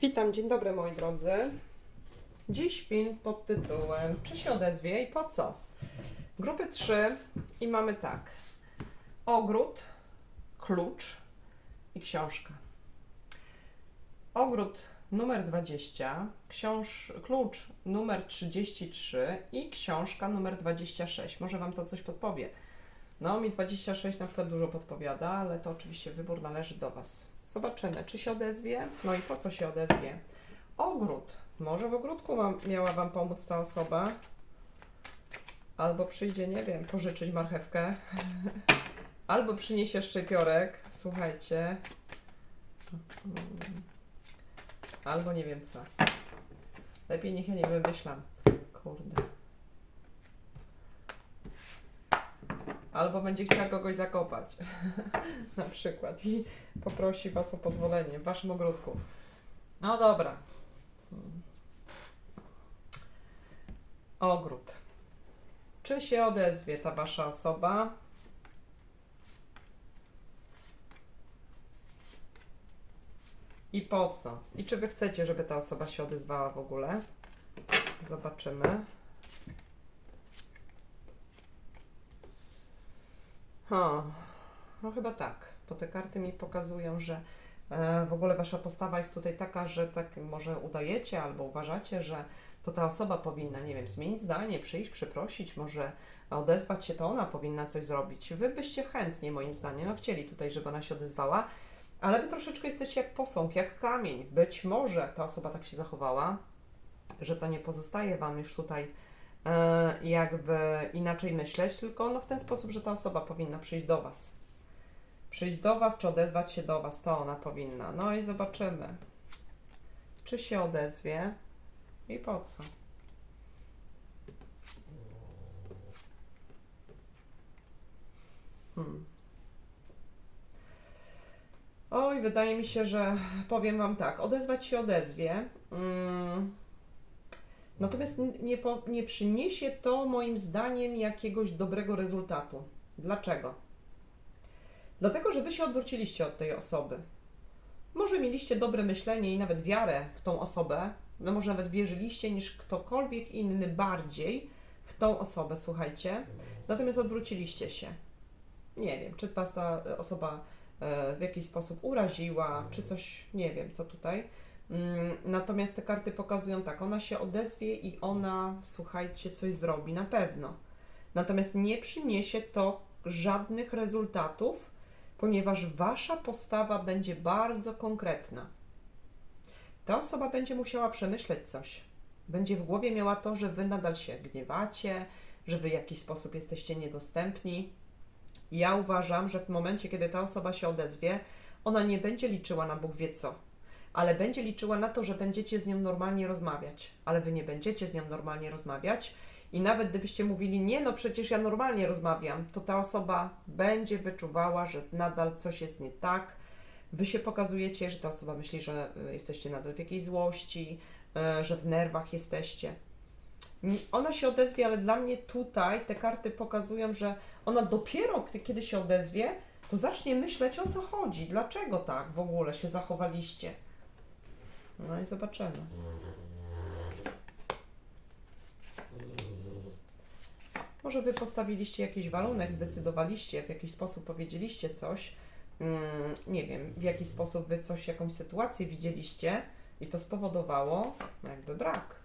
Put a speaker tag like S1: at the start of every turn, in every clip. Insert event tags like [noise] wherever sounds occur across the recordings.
S1: Witam, dzień dobry moi drodzy. Dziś film pod tytułem Czy się odezwie i po co? Grupy 3 i mamy tak. Ogród, klucz i książka. Ogród numer 20, książ, klucz numer 33 i książka numer 26. Może Wam to coś podpowie. No, mi 26 na przykład dużo podpowiada, ale to oczywiście wybór należy do Was. Zobaczymy, czy się odezwie, no i po co się odezwie. Ogród. Może w ogródku miała Wam pomóc ta osoba. Albo przyjdzie, nie wiem, pożyczyć marchewkę. [laughs] Albo przyniesie szczypiorek. Słuchajcie. Albo nie wiem co. Lepiej niech ja nie wymyślam. Albo będzie chciała kogoś zakopać. [laughs] Na przykład. I poprosi Was o pozwolenie w Waszym ogródku. No dobra. Ogród. Czy się odezwie ta Wasza osoba? I po co? I czy Wy chcecie, żeby ta osoba się odezwała w ogóle? Zobaczymy. Ha, no chyba tak, bo te karty mi pokazują, że e, w ogóle wasza postawa jest tutaj taka, że tak może udajecie albo uważacie, że to ta osoba powinna, nie wiem, zmienić zdanie, przyjść, przeprosić, może odezwać się, to ona powinna coś zrobić. Wy byście chętnie, moim zdaniem, no chcieli tutaj, żeby ona się odezwała, ale wy troszeczkę jesteście jak posąg, jak kamień. Być może ta osoba tak się zachowała, że to nie pozostaje wam już tutaj jakby inaczej myśleć, tylko no w ten sposób, że ta osoba powinna przyjść do Was. Przyjść do Was, czy odezwać się do Was, to ona powinna. No i zobaczymy, czy się odezwie i po co. Hmm. Oj, wydaje mi się, że powiem Wam tak, odezwać się odezwie. Mm. Natomiast nie, po, nie przyniesie to moim zdaniem jakiegoś dobrego rezultatu. Dlaczego? Dlatego, że wy się odwróciliście od tej osoby. Może mieliście dobre myślenie i nawet wiarę w tą osobę, no może nawet wierzyliście niż ktokolwiek inny bardziej w tą osobę, słuchajcie. Natomiast odwróciliście się. Nie wiem, czy was ta e, osoba e, w jakiś sposób uraziła, czy coś, nie wiem, co tutaj. Mm, Natomiast te karty pokazują tak, ona się odezwie i ona, słuchajcie, coś zrobi na pewno. Natomiast nie przyniesie to żadnych rezultatów, ponieważ wasza postawa będzie bardzo konkretna. Ta osoba będzie musiała przemyśleć coś. Będzie w głowie miała to, że wy nadal się gniewacie, że wy w jakiś sposób jesteście niedostępni. Ja uważam, że w momencie, kiedy ta osoba się odezwie, ona nie będzie liczyła na Bóg wie co ale będzie liczyła na to, że będziecie z nią normalnie rozmawiać, ale wy nie będziecie z nią normalnie rozmawiać i nawet gdybyście mówili, nie, no przecież ja normalnie rozmawiam, to ta osoba będzie wyczuwała, że nadal coś jest nie tak. Wy się pokazujecie, że ta osoba myśli, że y, jesteście nadal w jakiejś złości, y, że w nerwach jesteście. Ona się odezwie, ale dla mnie tutaj te karty pokazują, że ona dopiero, kiedy się odezwie, to zacznie myśleć o co chodzi, dlaczego tak w ogóle się zachowaliście. No i zobaczymy. Może wy postawiliście jakiś warunek, zdecydowaliście, w jakiś sposób powiedzieliście coś, mm, nie wiem, w jaki sposób wy coś, jakąś sytuację widzieliście i to spowodowało no jakby brak.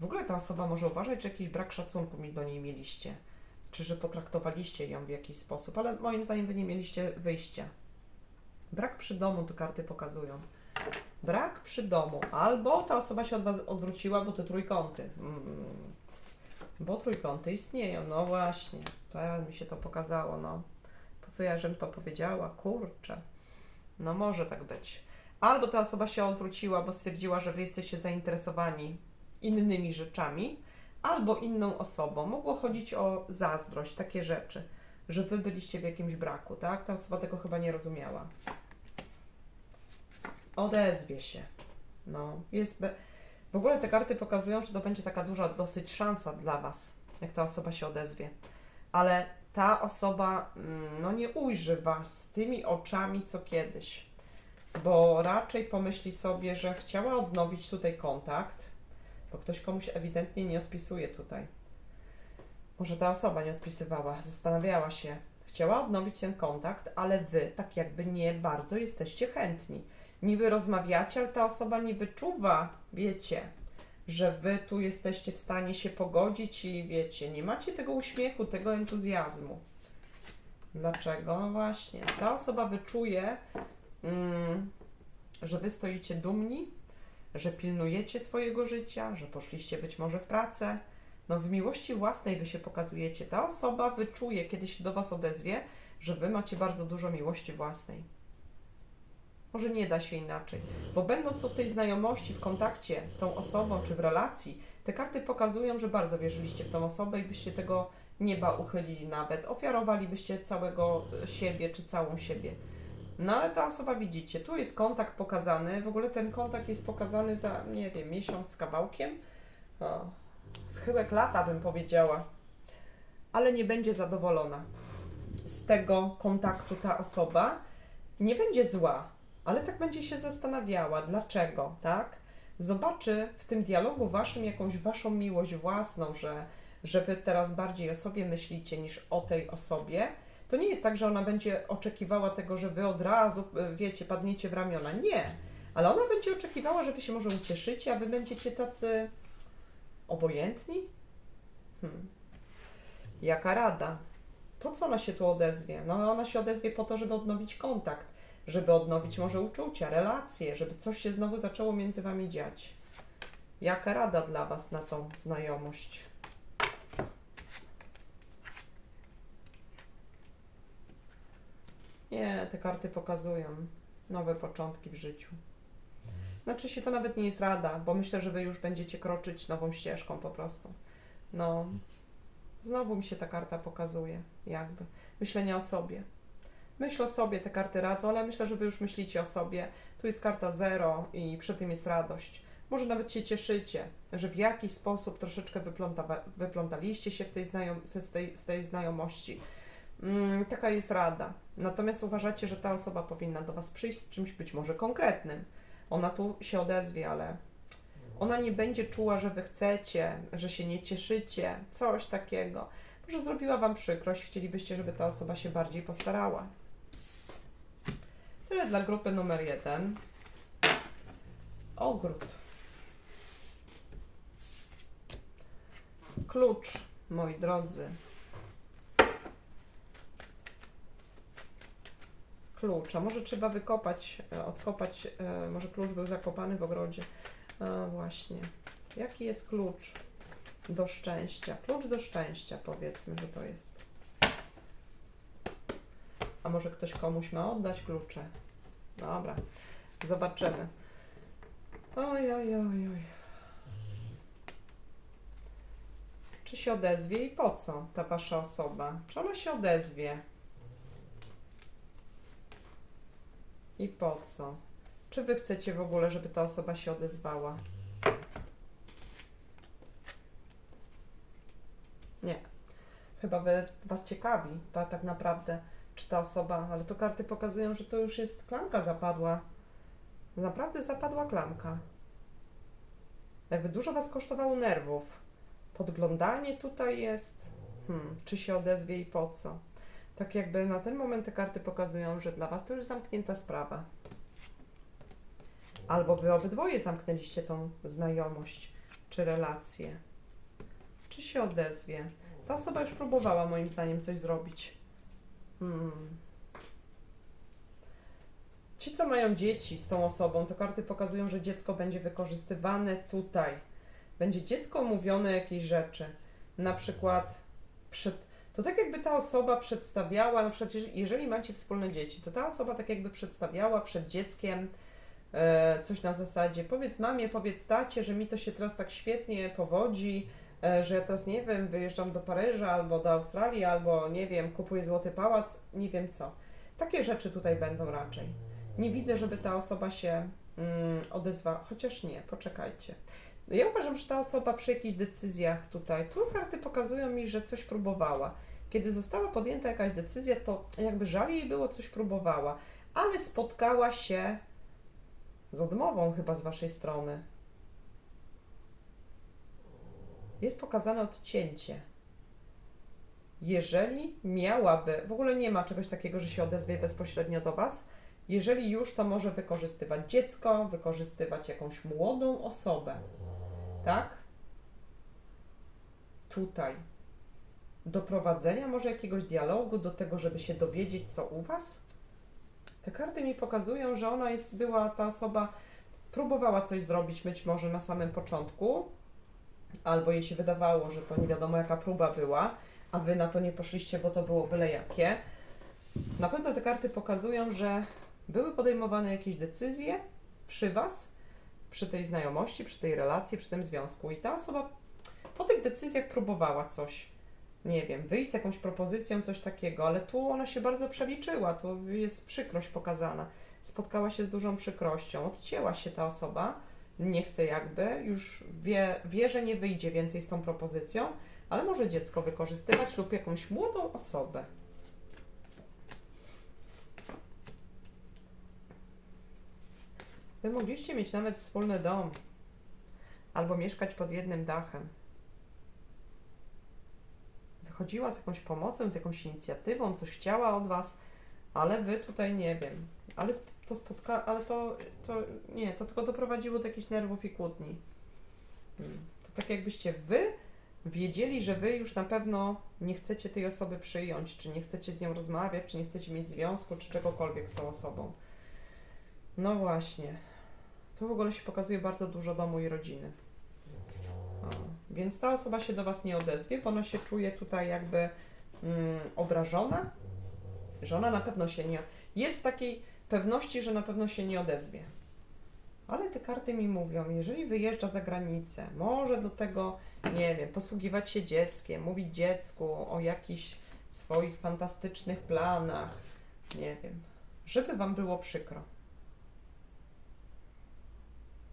S1: W ogóle ta osoba może uważać, że jakiś brak szacunku mi do niej mieliście, czy że potraktowaliście ją w jakiś sposób, ale moim zdaniem wy nie mieliście wyjścia. Brak przy domu te karty pokazują. Brak przy domu. Albo ta osoba się od Was odwróciła, bo te trójkąty. Mm. Bo trójkąty istnieją. No właśnie. Teraz mi się to pokazało. No. Po co ja żem to powiedziała? Kurczę. No może tak być. Albo ta osoba się odwróciła, bo stwierdziła, że Wy jesteście zainteresowani innymi rzeczami, albo inną osobą. Mogło chodzić o zazdrość, takie rzeczy, że Wy byliście w jakimś braku, tak? Ta osoba tego chyba nie rozumiała odezwie się. No, jest. Be... W ogóle te karty pokazują, że to będzie taka duża dosyć szansa dla Was, jak ta osoba się odezwie. Ale ta osoba, mm, no, nie ujrzy Was tymi oczami, co kiedyś. bo raczej pomyśli sobie, że chciała odnowić tutaj kontakt, bo ktoś komuś ewidentnie nie odpisuje tutaj. Może ta osoba nie odpisywała, zastanawiała się, chciała odnowić ten kontakt, ale wy tak jakby nie bardzo jesteście chętni. Niby rozmawiacie, ale ta osoba nie wyczuwa, wiecie, że wy tu jesteście w stanie się pogodzić i wiecie, nie macie tego uśmiechu, tego entuzjazmu. Dlaczego? No właśnie, ta osoba wyczuje, mm, że wy stoicie dumni, że pilnujecie swojego życia, że poszliście być może w pracę. No w miłości własnej wy się pokazujecie. Ta osoba wyczuje, kiedy się do was odezwie, że wy macie bardzo dużo miłości własnej. Może nie da się inaczej, bo będąc tu w tej znajomości, w kontakcie z tą osobą czy w relacji, te karty pokazują, że bardzo wierzyliście w tą osobę i byście tego nieba uchylili nawet, ofiarowalibyście całego siebie czy całą siebie. No ale ta osoba widzicie, tu jest kontakt pokazany, w ogóle ten kontakt jest pokazany za, nie wiem, miesiąc z kawałkiem, o, schyłek lata bym powiedziała, ale nie będzie zadowolona z tego kontaktu ta osoba, nie będzie zła, ale tak będzie się zastanawiała, dlaczego, tak? Zobaczy w tym dialogu waszym jakąś waszą miłość własną, że, że wy teraz bardziej o sobie myślicie niż o tej osobie. To nie jest tak, że ona będzie oczekiwała tego, że wy od razu, y, wiecie, padniecie w ramiona. Nie, ale ona będzie oczekiwała, że wy się może ucieszycie, a wy będziecie tacy obojętni? Hmm. Jaka rada? Po co ona się tu odezwie? No ona się odezwie po to, żeby odnowić kontakt, żeby odnowić może uczucia, relacje, żeby coś się znowu zaczęło między wami dziać. Jaka rada dla was na tą znajomość? Nie, te karty pokazują nowe początki w życiu. Znaczy się to nawet nie jest rada, bo myślę, że wy już będziecie kroczyć nową ścieżką po prostu. No, znowu mi się ta karta pokazuje, jakby. Myślenie o sobie. Myśl o sobie, te karty radzą, ale myślę, że wy już myślicie o sobie. Tu jest karta zero i przy tym jest radość. Może nawet się cieszycie, że w jakiś sposób troszeczkę wypląta, wyplątaliście się w tej znajom, z, tej, z tej znajomości. Mm, taka jest rada. Natomiast uważacie, że ta osoba powinna do Was przyjść z czymś być może konkretnym. Ona tu się odezwie, ale ona nie będzie czuła, że Wy chcecie, że się nie cieszycie, coś takiego. Może zrobiła Wam przykrość, chcielibyście, żeby ta osoba się bardziej postarała. Tyle dla grupy numer jeden. Ogród. Klucz, moi drodzy. Klucz, a może trzeba wykopać, e, odkopać, e, może klucz był zakopany w ogrodzie. A właśnie. Jaki jest klucz do szczęścia? Klucz do szczęścia, powiedzmy, że to jest. A może ktoś komuś ma oddać klucze? Dobra, zobaczymy. Oj, oj, oj, oj. Czy się odezwie i po co ta wasza osoba? Czy ona się odezwie? I po co? Czy wy chcecie w ogóle, żeby ta osoba się odezwała? Nie. Chyba wy, was ciekawi, ta, tak naprawdę, czy ta osoba, ale to karty pokazują, że to już jest klamka zapadła. Naprawdę zapadła klamka. Jakby dużo was kosztowało nerwów. Podglądanie tutaj jest. Hmm, czy się odezwie i po co? Tak jakby na ten moment te karty pokazują, że dla Was to już zamknięta sprawa. Albo Wy obydwoje zamknęliście tą znajomość czy relację. Czy się odezwie? Ta osoba już próbowała moim zdaniem coś zrobić. Hmm. Ci, co mają dzieci z tą osobą, to karty pokazują, że dziecko będzie wykorzystywane tutaj. Będzie dziecko mówione jakieś rzeczy. Na przykład przed to tak jakby ta osoba przedstawiała, na przykład jeżeli macie wspólne dzieci, to ta osoba tak jakby przedstawiała przed dzieckiem e, coś na zasadzie powiedz mamie, powiedz tacie, że mi to się teraz tak świetnie powodzi, że ja teraz nie wiem, wyjeżdżam do Paryża albo do Australii, albo nie wiem, kupuję złoty pałac, nie wiem co. Takie rzeczy tutaj będą raczej. Nie widzę, żeby ta osoba się mm, odezwała, chociaż nie, poczekajcie. Ja uważam, że ta osoba przy jakichś decyzjach tutaj, tu karty pokazują mi, że coś próbowała. Kiedy została podjęta jakaś decyzja, to jakby żal jej było, coś próbowała, ale spotkała się z odmową chyba z waszej strony. Jest pokazane odcięcie. Jeżeli miałaby, w ogóle nie ma czegoś takiego, że się odezwie bezpośrednio do was, jeżeli już, to może wykorzystywać dziecko, wykorzystywać jakąś młodą osobę. Tak? Tutaj. Do prowadzenia może jakiegoś dialogu, do tego, żeby się dowiedzieć, co u was? Te karty mi pokazują, że ona jest, była ta osoba, próbowała coś zrobić, być może na samym początku, albo jej się wydawało, że to nie wiadomo jaka próba była, a wy na to nie poszliście, bo to było byle jakie. Na pewno te karty pokazują, że były podejmowane jakieś decyzje przy was, przy tej znajomości, przy tej relacji, przy tym związku, i ta osoba po tych decyzjach próbowała coś. Nie wiem, wyjść z jakąś propozycją, coś takiego, ale tu ona się bardzo przeliczyła, tu jest przykrość pokazana. Spotkała się z dużą przykrością, odcięła się ta osoba, nie chce jakby, już wie, wie, że nie wyjdzie więcej z tą propozycją, ale może dziecko wykorzystywać lub jakąś młodą osobę. Wy mogliście mieć nawet wspólny dom albo mieszkać pod jednym dachem. Wychodziła z jakąś pomocą, z jakąś inicjatywą, coś chciała od Was, ale Wy tutaj nie wiem. Ale to spotka, ale to, to nie, to tylko doprowadziło do jakichś nerwów i kłótni. Hmm. To tak jakbyście Wy wiedzieli, że Wy już na pewno nie chcecie tej osoby przyjąć, czy nie chcecie z nią rozmawiać, czy nie chcecie mieć związku, czy czegokolwiek z tą osobą. No właśnie. Tu w ogóle się pokazuje bardzo dużo domu i rodziny. O, więc ta osoba się do Was nie odezwie, bo ona się czuje tutaj jakby mm, obrażona, że ona na pewno się nie. Jest w takiej pewności, że na pewno się nie odezwie. Ale te karty mi mówią, jeżeli wyjeżdża za granicę, może do tego, nie wiem, posługiwać się dzieckiem, mówić dziecku o jakichś swoich fantastycznych planach, nie wiem, żeby Wam było przykro.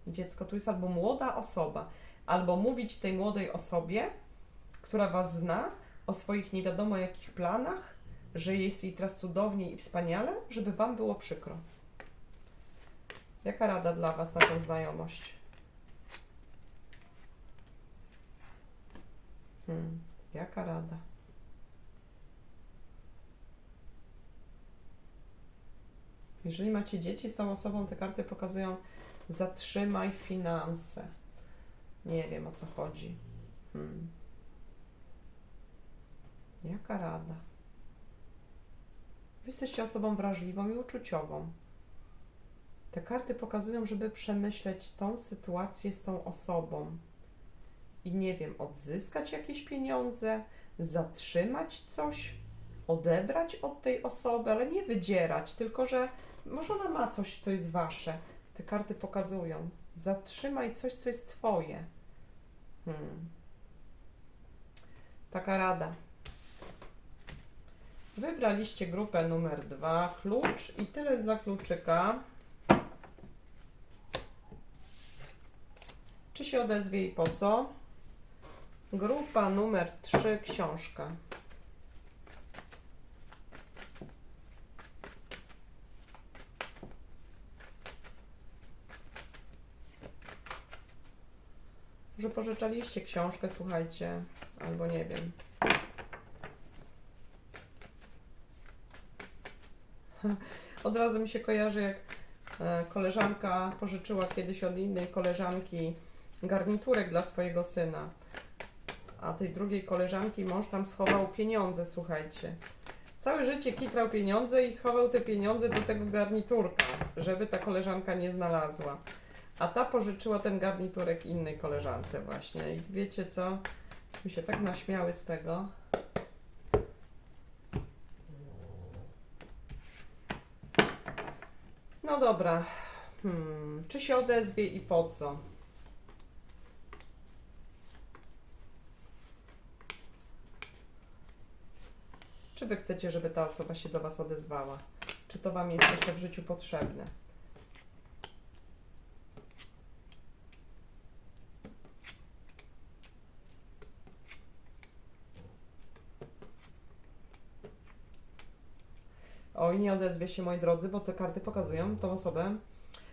S1: Dziecko tu jest albo młoda osoba, albo mówić tej młodej osobie, która Was zna, o swoich nie wiadomo jakich planach, że jest jej teraz cudownie i wspaniale, żeby Wam było przykro. Jaka rada dla Was na tą znajomość? Hmm, jaka rada? Jeżeli macie dzieci z tą osobą, te karty pokazują zatrzymaj finanse. Nie wiem o co chodzi. Hmm. Jaka rada? Wy jesteście osobą wrażliwą i uczuciową. Te karty pokazują, żeby przemyśleć tą sytuację z tą osobą i nie wiem, odzyskać jakieś pieniądze, zatrzymać coś, odebrać od tej osoby, ale nie wydzierać, tylko że może ona ma coś, co jest wasze. Te karty pokazują. Zatrzymaj coś, co jest twoje. Hmm. Taka rada. Wybraliście grupę numer dwa, klucz i tyle dla kluczyka. Czy się odezwie i po co? Grupa numer 3, książka. Że pożyczaliście książkę, słuchajcie, albo nie wiem. [laughs] Od razu mi się kojarzy, jak e, koleżanka pożyczyła kiedyś od innej koleżanki garniturek dla swojego syna. A tej drugiej koleżanki mąż tam schował pieniądze, słuchajcie. Całe życie kitrał pieniądze i schował te pieniądze do tego garniturka, żeby ta koleżanka nie znalazła. A ta pożyczyła ten garniturek innej koleżance właśnie. I wiecie co? Mi się tak naśmiały z tego. No dobra. Hmm. Czy się odezwie i po co? Czy wy chcecie, żeby ta osoba się do was odezwała? Czy to wam jest jeszcze w życiu potrzebne? Oj, nie odezwie się, moi drodzy, bo te karty pokazują tą osobę.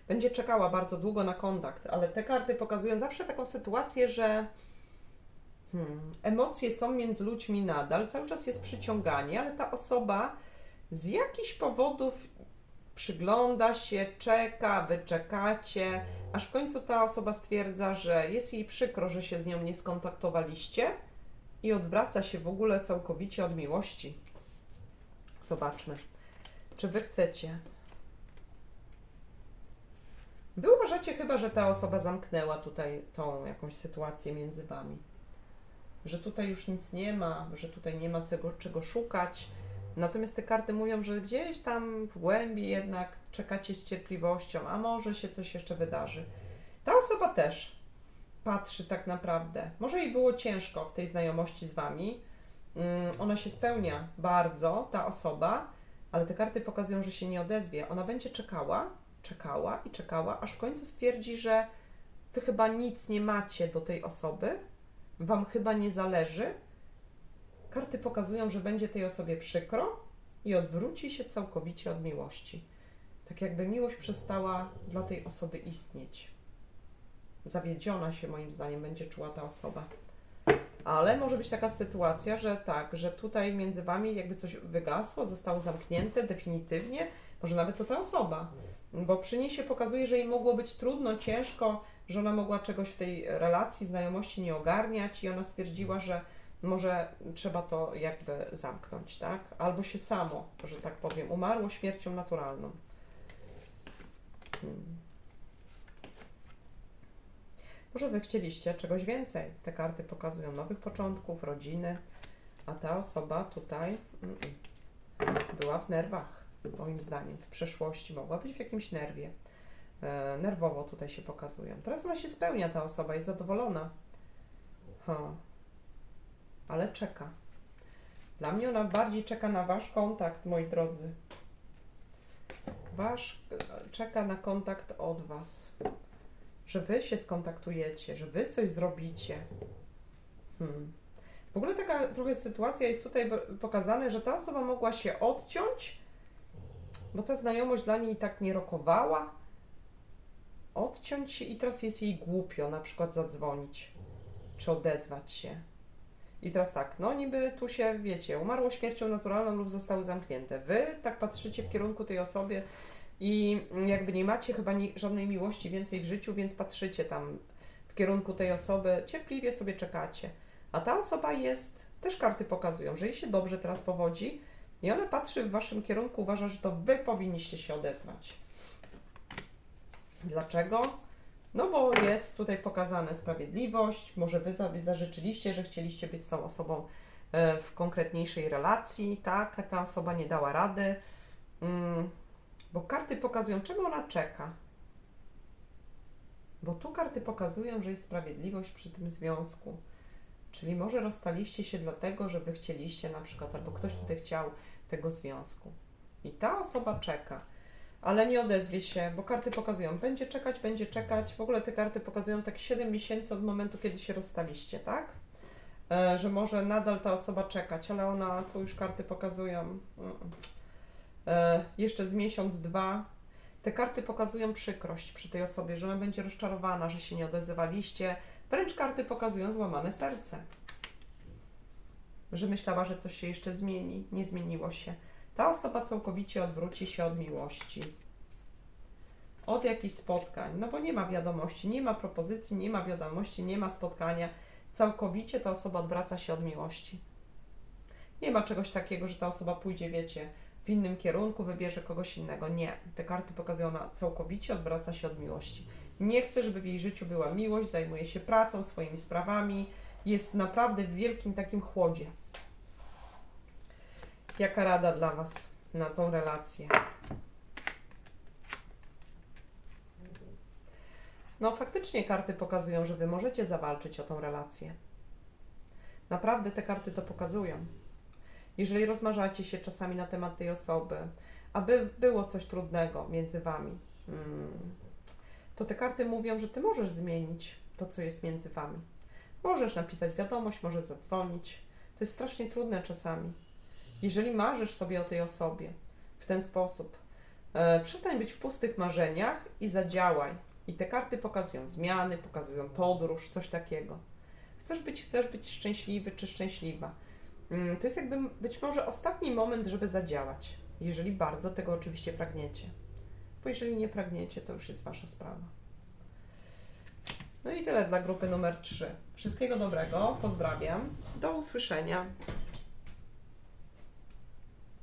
S1: będzie czekała bardzo długo na kontakt, ale te karty pokazują zawsze taką sytuację, że hmm, emocje są między ludźmi nadal, cały czas jest przyciąganie, ale ta osoba z jakichś powodów przygląda się, czeka, wy czekacie, aż w końcu ta osoba stwierdza, że jest jej przykro, że się z nią nie skontaktowaliście i odwraca się w ogóle całkowicie od miłości. Zobaczmy, czy wy chcecie. Wy uważacie chyba, że ta osoba zamknęła tutaj tą jakąś sytuację między wami. Że tutaj już nic nie ma, że tutaj nie ma czego, czego szukać. Natomiast te karty mówią, że gdzieś tam w głębi jednak czekacie z cierpliwością, a może się coś jeszcze wydarzy. Ta osoba też patrzy tak naprawdę. Może jej było ciężko w tej znajomości z wami. Mm, Ona się spełnia bardzo, ta osoba, ale te karty pokazują, że się nie odezwie. Ona będzie czekała, czekała i czekała, aż w końcu stwierdzi, że wy chyba nic nie macie do tej osoby, wam chyba nie zależy. Karty pokazują, że będzie tej osobie przykro i odwróci się całkowicie od miłości. Tak jakby miłość przestała dla tej osoby istnieć. Zawiedziona się moim zdaniem będzie czuła ta osoba. Ale może być taka sytuacja, że tak, że tutaj między wami jakby coś wygasło, zostało zamknięte definitywnie, może nawet to ta osoba. Bo przy niej się pokazuje, że jej mogło być trudno, ciężko, że ona mogła czegoś w tej relacji, znajomości nie ogarniać i ona stwierdziła, że może trzeba to jakby zamknąć, tak? Albo się samo, że tak powiem, umarło śmiercią naturalną. Hmm. Może wy chcieliście czegoś więcej. Te karty pokazują nowych początków, rodziny, a ta osoba tutaj była w nerwach, moim zdaniem. W przeszłości mogła być w jakimś nerwie. E, nerwowo tutaj się pokazują. Teraz ona się spełnia, ta osoba jest zadowolona. Ha. Ale czeka. Dla mnie ona bardziej czeka na wasz kontakt, moi drodzy. Wasz e, czeka na kontakt od was że wy się skontaktujecie, że wy coś zrobicie. Hmm. W ogóle taka trochę sytuacja jest tutaj pokazane, że ta osoba mogła się odciąć, bo ta znajomość dla niej tak nie rokowała. Odciąć się i teraz jest jej głupio na przykład zadzwonić, czy odezwać się. I teraz tak, no niby tu się, wiecie, umarło śmiercią naturalną lub zostały zamknięte. Wy tak patrzycie w kierunku tej osoby, i jakby nie macie chyba żadnej miłości więcej w życiu, więc patrzycie tam w kierunku tej osoby, cierpliwie sobie czekacie. A ta osoba jest, też karty pokazują, że jej się dobrze teraz powodzi i ona patrzy w waszym kierunku, uważa, że to wy powinniście się odezwać. Dlaczego? No bo jest tutaj pokazana sprawiedliwość, może wy sobie zażyczyliście, że chcieliście być z tą osobą e, w konkretniejszej relacji, tak, a ta osoba nie dała rady. Mm, bo karty pokazują, czego ona czeka. Bo tu karty pokazują, że jest sprawiedliwość przy tym związku. Czyli może rozstaliście się dlatego, że wy chcieliście na przykład, albo ktoś tutaj chciał tego związku. I ta osoba czeka, ale nie odezwie się, bo karty pokazują, będzie czekać, będzie czekać. W ogóle te karty pokazują tak 7 miesięcy od momentu, kiedy się rozstaliście, tak? E, że może nadal ta osoba czekać, ale ona, tu już karty pokazują. Mm, e, jeszcze z miesiąc, dwa. Te karty pokazują przykrość przy tej osobie, że ona będzie rozczarowana, że się nie odezywaliście. Wręcz karty pokazują złamane serce. Że myślała, że coś się jeszcze zmieni. Nie zmieniło się. Ta osoba całkowicie odwróci się od miłości. Od jakichś spotkań. No bo nie ma wiadomości, nie ma propozycji, nie ma wiadomości, nie ma spotkania. Całkowicie ta osoba odwraca się od miłości. Nie ma czegoś takiego, że ta osoba pójdzie, wiecie, w innym kierunku, wybierze kogoś innego. Nie. Te karty pokazują, ona całkowicie odwraca się od miłości. Nie chce, żeby w jej życiu była miłość, zajmuje się pracą, swoimi sprawami, jest naprawdę w wielkim takim chłodzie. Jaka rada dla Was na tą relację? No, faktycznie karty pokazują, że Wy możecie zawalczyć o tą relację. Naprawdę te karty to pokazują jeżeli rozmarzacie się czasami na temat tej osoby, aby było coś trudnego między wami, mm, to te karty mówią, że ty możesz zmienić to, co jest między wami. Możesz napisać wiadomość, możesz zadzwonić. To jest strasznie trudne czasami. Jeżeli marzysz sobie o tej osobie w ten sposób, E, przestań być w pustych marzeniach i zadziałaj. I te karty pokazują zmiany, pokazują podróż, coś takiego. Chcesz być, chcesz być szczęśliwy czy szczęśliwa. Mm, To jest jakby być może ostatni moment, żeby zadziałać, jeżeli bardzo tego oczywiście pragniecie. Bo jeżeli nie pragniecie, to już jest Wasza sprawa. No i tyle dla grupy numer 3. Wszystkiego dobrego, pozdrawiam. Do usłyszenia.